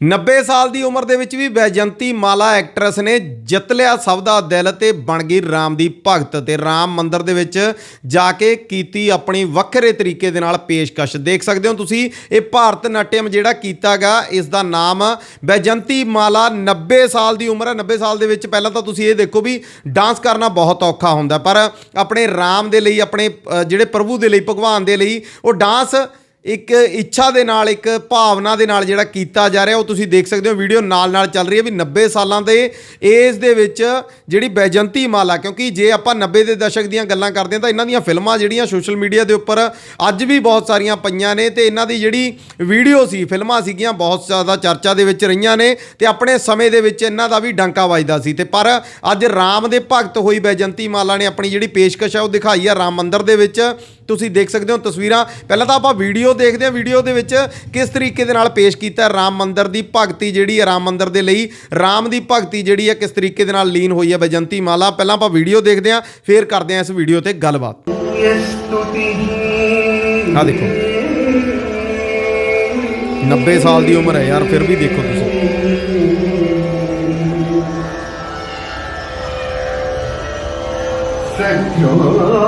90 ਸਾਲ ਦੀ ਉਮਰ ਦੇ ਵਿੱਚ ਵੀ ਵੈਜੰਤੀ ਮਾਲਾ ਐਕਟਰੈਸ ਨੇ ਜਿੱਤ ਲਿਆ ਸਭ ਦਾ ਦਿਲ ਤੇ ਬਣ ਗਈ ਰਾਮ ਦੀ ਭਗਤ ਤੇ ਰਾਮ ਮੰਦਿਰ ਦੇ ਵਿੱਚ ਜਾ ਕੇ ਕੀਤੀ ਆਪਣੀ ਵੱਖਰੇ ਤਰੀਕੇ ਦੇ ਨਾਲ ਪੇਸ਼ਕਸ਼। ਦੇਖ ਸਕਦੇ ਹੋ ਤੁਸੀਂ, ਇਹ ਭਾਰਤ ਨਾਟਿਅਮ ਜਿਹੜਾ ਕੀਤਾਗਾ ਇਸ ਦਾ ਨਾਮ ਵੈਜੰਤੀ ਮਾਲਾ 90 ਸਾਲ ਦੀ ਉਮਰ ਹੈ। 90 ਸਾਲ ਦੇ ਵਿੱਚ ਪਹਿਲਾਂ ਤਾਂ ਤੁਸੀਂ ਇਹ ਦੇਖੋ ਵੀ ਡਾਂਸ ਕਰਨਾ ਬਹੁਤ ਔਖਾ ਹੁੰਦਾ, ਪਰ ਆਪਣੇ ਰਾਮ ਦੇ ਲਈ, ਆਪਣੇ ਜਿਹੜੇ ਪ੍ਰਭੂ ਦੇ ਲਈ, ਭਗਵਾਨ ਦੇ ਲਈ ਉਹ ਡਾਂਸ ਇੱਕ ਇੱਛਾ ਦੇ ਨਾਲ, ਇੱਕ ਭਾਵਨਾ ਦੇ ਨਾਲ ਜਿਹੜਾ ਕੀਤਾ ਜਾ ਰਿਹਾ, ਉਹ ਤੁਸੀਂ ਦੇਖ ਸਕਦੇ ਹੋ, ਵੀਡੀਓ ਨਾਲ ਨਾਲ ਚੱਲ ਰਹੀ ਹੈ ਵੀ 90 ਸਾਲਾਂ ਦੇ ਏਜ ਦੇ ਵਿੱਚ ਜਿਹੜੀ ਬੈਜੰਤੀ ਮਾਲਾ, ਕਿਉਂਕਿ ਜੇ ਆਪਾਂ 90 ਦੇ ਦਸ਼ਕ ਦੀਆਂ ਗੱਲਾਂ ਕਰਦੇ ਹਾਂ, ਤਾਂ ਇਹਨਾਂ ਦੀਆਂ ਫਿਲਮਾਂ ਜਿਹੜੀਆਂ ਸੋਸ਼ਲ ਮੀਡੀਆ ਦੇ ਉੱਪਰ ਅੱਜ ਵੀ ਬਹੁਤ ਸਾਰੀਆਂ ਪਈਆਂ ਨੇ ਤੇ ਇਹਨਾਂ ਦੀ ਜਿਹੜੀ ਵੀਡੀਓ ਸੀ, ਫਿਲਮਾਂ ਸੀਗੀਆਂ, ਬਹੁਤ ਜ਼ਿਆਦਾ ਚਰਚਾ ਦੇ ਵਿੱਚ ਰਹੀਆਂ ਨੇ ਤੇ ਆਪਣੇ ਸਮੇਂ ਦੇ ਵਿੱਚ ਇਹਨਾਂ ਦਾ ਵੀ ਡੰਕਾ ਵੱਜਦਾ ਸੀ। ਤੇ ਪਰ ਅੱਜ ਰਾਮ ਦੇ ਭਗਤ ਹੋਈ ਬੈਜੰਤੀ ਮਾਲਾ ਨੇ ਆਪਣੀ ਜਿਹੜੀ ਪੇਸ਼ਕਸ਼ ਹੈ, ਉਹ ਦਿਖਾਈ ਆ ਰਾਮ ਮੰਦਿਰ ਦੇ ਵਿੱਚ। ਤੁਸੀਂ ਦੇਖ ਸਕਦੇ ਹੋ ਤਸਵੀਰਾਂ। ਪਹਿਲਾਂ ਤਾਂ ਆਪਾਂ ਵੀਡੀਓ ਦੇਖਦੇ ਹਾਂ ਵੀਡੀਓ ਦੇ ਵਿੱਚ ਕਿਸ ਤਰੀਕੇ ਦੇ ਨਾਲ ਪੇਸ਼ ਕੀਤਾ ਰਾਮ ਮੰਦਿਰ ਦੀ ਭਗਤੀ ਜਿਹੜੀ ਹੈ, ਰਾਮ ਮੰਦਰ ਦੇ ਲਈ। ਰਾਮ ਦੀ ਭਗਤੀ ਜਿਹੜੀ ਹੈ, ਕਿਸ ਤਰੀਕੇ ਦੇ ਨਾਲ ਲੀਨ ਹੋਈ ਹੈ ਬੈਜੰਤੀ ਮਾਲਾ। ਪਹਿਲਾਂ ਆਪਾਂ ਵੀਡੀਓ ਦੇਖਦੇ ਹਾਂ, ਫੇਰ ਕਰਦੇ ਹਾਂ ਇਸ ਵੀਡੀਓ ਤੇ ਗੱਲਬਾਤ। ਆ ਦੇਖੋ। 90 ਸਾਲ ਦੀ ਉਮਰ ਹੈ ਯਾਰ, ਫਿਰ ਵੀ ਦੇਖੋ ਤੁਸੀਂ। ਆ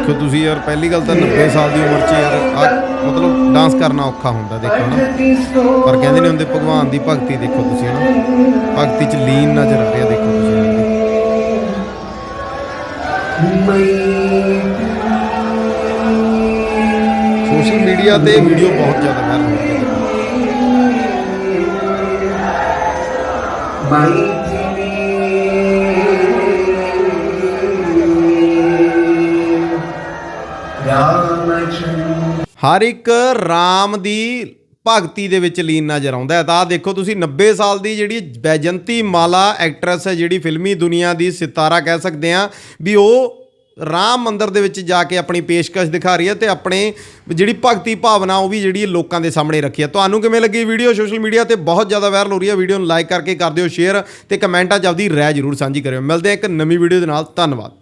ਦੇਖੋ ਤੁਸੀਂ ਯਾਰ, ਪਹਿਲੀ ਗੱਲ ਤਾਂ 90 ਸਾਲ ਦੀ ਉਮਰ 'ਚ ਯਾਰ ਮਤਲਬ ਡਾਂਸ ਕਰਨਾ ਔਖਾ ਹੁੰਦਾ, ਦੇਖੋ ਨਾ। ਪਰ ਕਹਿੰਦੇ ਨੇ ਹੁੰਦੇ ਭਗਵਾਨ ਦੀ ਭਗਤੀ ਦੇਖੋ ਤੁਸੀਂ ਨਾ ਭਗਤੀ 'ਚ ਲੀਨ ਨਜ਼ਰ ਆ ਰਿਹਾ ਦੇਖੋ ਤੁਸੀਂ ਸੋਸ਼ਲ ਮੀਡੀਆ ਤੇ ਵੀਡੀਓ ਬਹੁਤ ਜ਼ਿਆਦਾ ਵਾਇਰਲ ਹੋ ਰਹੀ ਹੈ ਬਾਈ ਹਰ ਇੱਕ ਰਾਮ ਦੀ ਭਗਤੀ ਦੇ ਵਿੱਚ ਲੀਨ ਨਜ਼ਰ ਆਉਂਦਾ ਹੈ। ਤਾਂ ਦੇਖੋ ਤੁਸੀਂ 90 ਸਾਲ ਦੀ ਜਿਹੜੀ ਬੈਜੰਤੀ ਮਾਲਾ ਐਕਟਰੈਸ ਹੈ, ਜਿਹੜੀ ਫਿਲਮੀ ਦੁਨੀਆ ਦੀ ਸਿਤਾਰਾ ਕਹਿ ਸਕਦੇ ਆ ਵੀ ਉਹ ਰਾਮ ਮੰਦਰ ਦੇ ਵਿੱਚ ਜਾ ਕੇ ਆਪਣੀ ਪੇਸ਼ਕਸ਼ ਦਿਖਾ ਰਹੀ ਹੈ ਤੇ ਆਪਣੇ ਜਿਹੜੀ ਭਗਤੀ ਭਾਵਨਾ ਉਹ ਵੀ ਜਿਹੜੀ ਲੋਕਾਂ ਦੇ ਸਾਹਮਣੇ ਰੱਖੀ ਹੈ। ਤੁਹਾਨੂੰ ਕਿਵੇਂ ਲੱਗੀ ਵੀਡੀਓ? ਸੋਸ਼ਲ ਮੀਡੀਆ ਤੇ ਬਹੁਤ ਜ਼ਿਆਦਾ ਵਾਇਰਲ ਹੋ ਰਹੀ ਹੈ। ਵੀਡੀਓ ਨੂੰ ਲਾਈਕ ਕਰਕੇ ਕਰ ਦਿਓ ਸ਼ੇਅਰ ਤੇ ਕਮੈਂਟਾਂ 'ਚ ਆਪਦੀ ਰਾਏ ਜ਼ਰੂਰ ਸਾਂਝੀ ਕਰਿਓ। ਮਿਲਦੇ ਹਾਂ ਇੱਕ ਨਵੀਂ ਵੀਡੀਓ ਦੇ ਨਾਲ। ਧੰਨਵਾਦ।